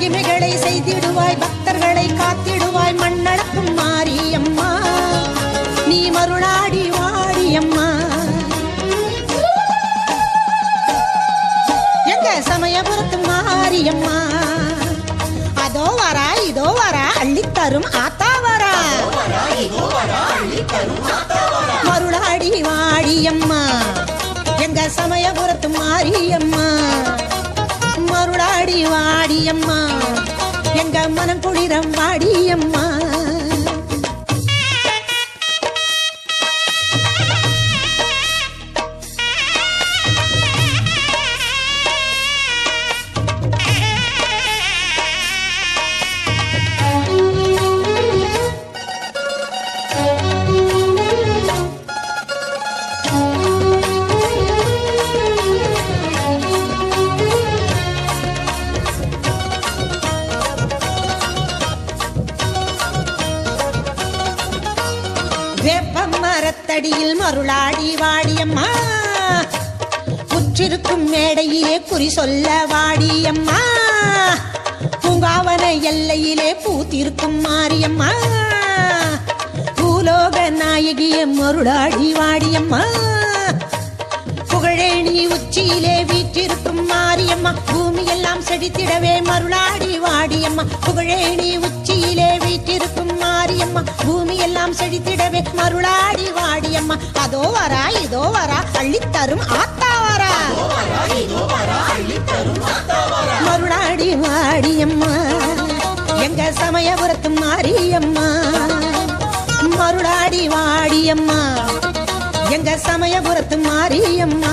மகிமைகளை செய்திடுவாய் பக்தர்களை காத்திடுவாய் மண்ணளக்கும் மாரியம்மா. நீ மருளாடி வாடியம்மா. எங்க சமயபுரத்து மாரியம்மா? அதோ வரா இதோ வரா அள்ளித்தரும் ஆத்தா வரா. மருளாடி வாடியம்மா. எங்க சமயபுரத்து மாரியம்மா. வாடியம்மா. எங்க மனம் குளிரம் வாடியம்மா. வேப்ப மரத்தடியில் மருளாடி வாடியம்மா. உற்றிருக்கும் மேடையிலே குறி சொல்ல வாடியம்மா. பூங்காவன எல்லையிலே பூத்திருக்கும் மாரியம்மா. பூலோக நாயகிய மருளாடி வாடியம்மா. புகழேணி உச்சியிலே வீற்றிருக்கும் மாரியம்மா. பூமி எல்லாம் செழித்திடவே மருளாடி வாடியம்மா. புகழேணி உச்சியிலே வீற்றிருக்கும் மாரியம்மா. பூமி எல்லாம் செழித்திடவே மருளாடி வாடியம்மா. அதோ வரா இதோ வரா அள்ளித்தரும் ஆத்தா வரா. மருளாடி வாடியம்மா. எங்க சமயபுரத்து மாரியம்மா. மருளாடி வாடியம்மா. எங்க சமயபுரத்து மாரியம்மா.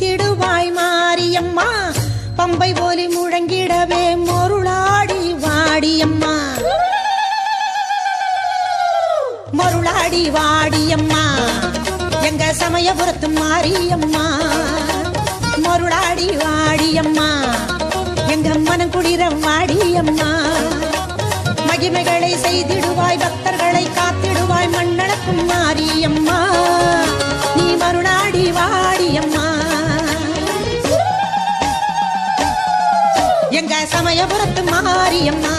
இனித்திடுவாய் மாரியம்மா. பம்பை போலி முழங்கிடவே மொருளாடி வாடியம்மா. மொருளாடி வாடியம்மா. எங்க சமயபுரத்து மாரியம்மா. மொருளாடி வாடியம்மா. எங்க மனம் குளிர வாடியம்மா. மகிமைகளை செய்திடுவாய் பக்தர்களை காத்திடுவாய் மண்ணளக்கும் மாரியம்மா. சமயபுரத்து மாரியம்மா.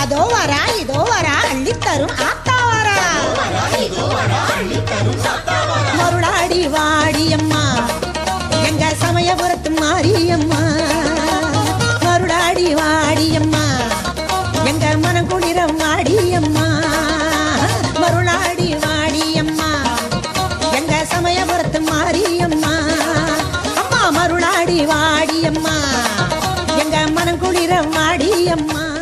அதோ வரா இதோ வரா அள்ளி தரும் ஆத்தா வரா மருளாடி வாடியம்மா. எங்க சமயபுரத்து மாரியம்மா. மருளாடி வாடியம்மா. எங்க மனம் குளிர மாடியம்மா மருளாடி வாடியம்மா. எங்க சமயபுரத்து மாரியம்மா. அம்மா மருளாடி வாடியம்மா. அம்மா.